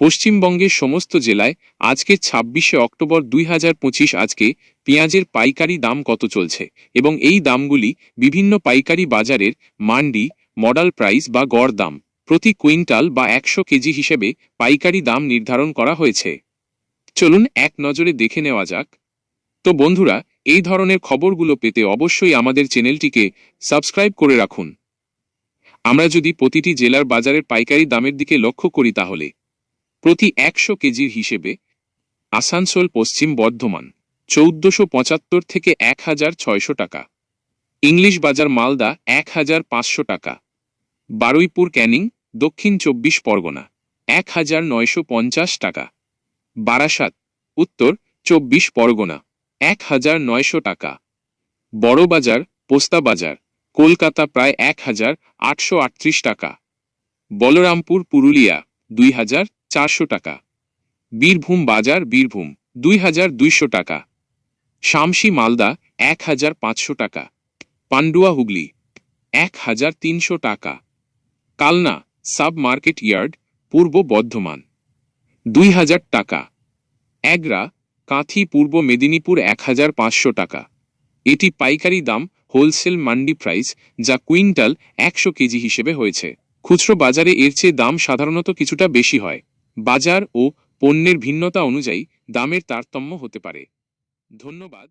পশ্চিমবঙ্গের সমস্ত জেলায় আজকে ছাব্বিশে অক্টোবর দুই হাজার পঁচিশ আজকে পেঁয়াজের পাইকারি দাম কত চলছে? এবং এই দামগুলি বিভিন্ন পাইকারি বাজারের মান্ডি, মডাল প্রাইস বা গড় দাম প্রতি কুইন্টাল বা একশো কেজি হিসেবে পাইকারি দাম নির্ধারণ করা হয়েছে। চলুন এক নজরে দেখে নেওয়া যাক। তো বন্ধুরা, এই ধরনের খবরগুলো পেতে অবশ্যই আমাদের চ্যানেলটিকে সাবস্ক্রাইব করে রাখুন। আমরা যদি প্রতিটি জেলার বাজারের পাইকারি দামের দিকে লক্ষ্য করি তাহলে প্রতি একশো কেজির হিসেবে আসানসোল পশ্চিম বর্ধমান, চৌদ্দশো পঁচাত্তর থেকে এক হাজার ছয়শো টাকা। ইংলিশ বাজার মালদা, এক হাজার পাঁচশো টাকা। বারুইপুর ক্যানিং, দক্ষিণ চব্বিশ পরগনা, এক হাজার নয়শো পঞ্চাশ টাকা। বারাসাত, উত্তর চব্বিশ পরগনা, এক হাজার নয়শো টাকা। বড়বাজার পোস্তা বাজার, কলকাতা প্রায় এক হাজার আটশো আটত্রিশ টাকা। বলরামপুর, পুরুলিয়া দুই হাজার চারশো টাকা। বীরভূম বাজার বীরভূম, দুই হাজার দুইশো টাকা। শামসি মালদা, এক হাজার পাঁচশো টাকা। পান্ডুয়া হুগলি, এক হাজার তিনশো টাকা। কালনা সাব মার্কেট ইয়ার্ড, পূর্ব বর্ধমান, দুই হাজার টাকা। এগরা কাঁথি, পূর্ব মেদিনীপুর, এক হাজার পাঁচশো টাকা। এটি পাইকারি দাম, হোলসেল মান্ডি প্রাইস, যা কুইন্টাল একশো কেজি হিসেবে হয়েছে। খুচরো বাজারে এর চেয়ে দাম সাধারণত কিছুটা বেশি হয়। বাজার ও পণ্যের ভিন্নতা অনুযায়ী দামের তারতম্য হতে পারে। ধন্যবাদ।